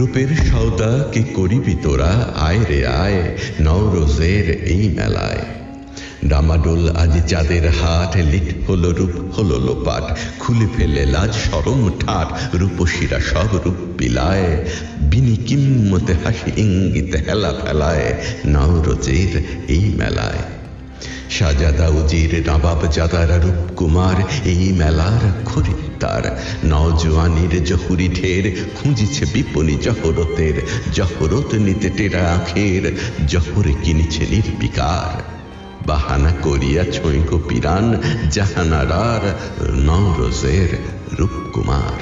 রূপের সৌদা কি করিবি তোরা? আয় রে আয়, নওরোজের এই মেলায়। ডামাডোল আজ চাঁদের হাট, লিট হলো রূপ, হলো লোপাট। খুলে ফেলে লাজ, সরম, ঠাট, রূপসীরা সব রূপ বিলায় বিনি কিম্মতে হাসি ইঙ্গিতে হেলা ফেলায়, নওরোজের এই মেলায়। সাজাদা উজির নবাব জাদারা রূপকুমার, এই মেলার খরিদ্দার নজওয়ানির জহুরি ঢের খুঁজিছে বিপণী জহরতের। জহরত নিতে টেরা আখের, জহরে কিনেছে নির্বিকার। বাহানা করিয়া ছৈঙ্ক পিরান, জাহানারার নওরোজের রূপকুমার।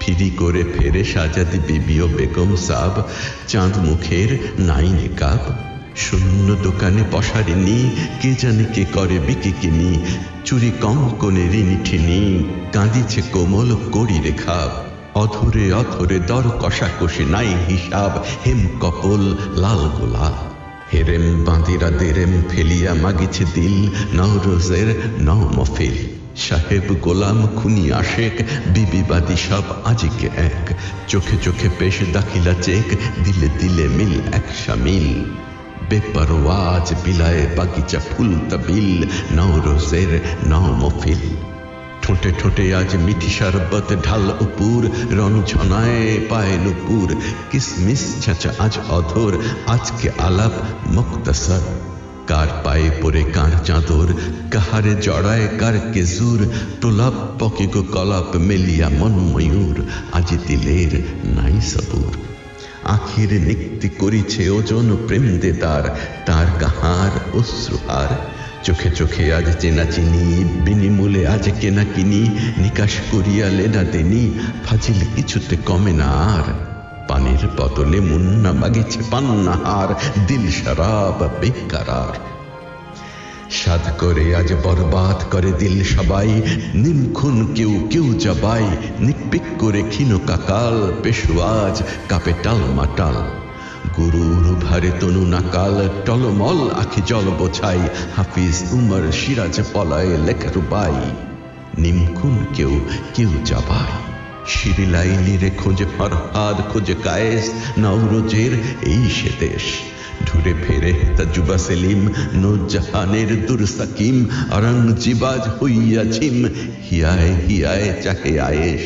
ফিরি করে ফেরে সাজাদি বিবি ও বেগম সাব। চাঁদ মুখের নাই নেকাব শূন্য দোকানে পশারিনি কে জানে কে করে বিকে কিনি। চুরি কঙ্কনে ঋণী ঠিনি, কাঁদিছে কোমল করি রেখা অধরে অধরে দর কষাকষি নাই হিসাব, হেম কপল, লাল গোলাপ। হেরেম বাঁধিরা দেরেম ফেলিয়া মাগিছে দিল, নওরোজের নও মফিল সাহেব গোলাম খুনি আশেক, বিবিবাদী সব আজিকে এক। চোখে চোখে পেশ দাখিলা চেক, দিলে দিলে মিল এক শামিল বেপরওয়াজ বিলায় বাগিচা ফুল তবিল নওরোজের নও মফিল ঠোঁটে ঠোঁটে আজ মিঠি শরবত ঢাল উপুর রং ঝনায় পায় নুপুর কিসমিস ছাঁচা আজ অধর আজকে আলাপ মুক্তসর কার পায়ে পরে কার চাদর কাহারে জড়ায় কার কেজুর টোলাপ পকে গো কলাপ মেলিয়া মন ময়ূর আজ দিলের নাই সবুর আখির নিক্তি করিছে ওজন প্রেম দে তার কাহার অশ্রুহার চোখে চোখে আজ চেনা চিনি, বিনিমূলে আজ কেনা কিনি, নিকাশ করিয়া লেনা দেনি, ফাজিল কিছুতে কমে না আর। পানির বদলে মুন্না মাগিছে পান্নাহার, দিল শরাব বেকারার সাদ করে আজ বরবাদ করে দিল সবাই। নিমখুন কেউ কেউ যাবাই নিকপিক করে ক্ষীণ কাকাল, পেশুয়াজ কাপে টাল মাটাল গুরুর ভারে তনু নাকাল, টলমল আখি জল বোছাই হাফিজ উমর সিরাজ পলায় লেখার বাই নিমখুন কেউ কেউ যাবাই শিরিলাইলিরে খোঁজে ফরহাদ, খোঁজে কায়েস, নওরোজের এই সে দেশ। ঢুরে ফেরে তাজুবা সেলিম, নুরজাহানের দুর সাকিম অরঙ্গজিবাজ হইয়া ঝিম হিয়ায় হিয়ায় চাহে আয়েশ।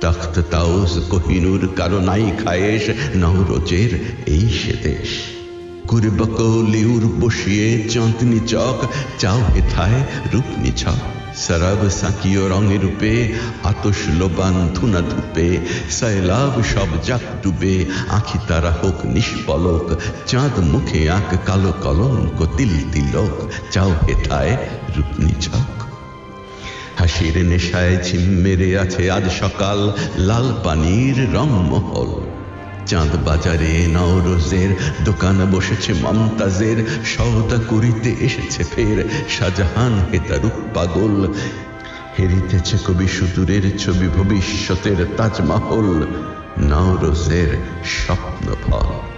তখ্ত তাউস কোহিনুর কারও নাই খায়েশ, নওরোজের এই সে দেশ। কুরবক লিউর বসিয়ে চাঁদনি চক, চাও হেথায় রূপনি ছক সরব সাকিও রঙে রূপে, আতস লোবান ধুনা ধূপে, সয়লাভ সব জাক ডুবে, আখি তারা হোক নিষ্পলক, চাঁদ মুখে আঁক কালো কলঙ্ক, তিল তিলক, চাও হেথায় রূপনি ছক হাসির নেশায় ঝিম মেরে আছে আজ সকাল, লাল পানির রংমহল চাঁদ বাজারে নওরোজের দোকান বসেছে মমতাজের। সওদা করিতে এসেছে ফের শাহজাহান হেতারুপ পাগল। হেরিতেছে কবি সুদূরের ছবি ভবিষ্যতের তাজমহল, নওরোজের স্বপ্ন ফল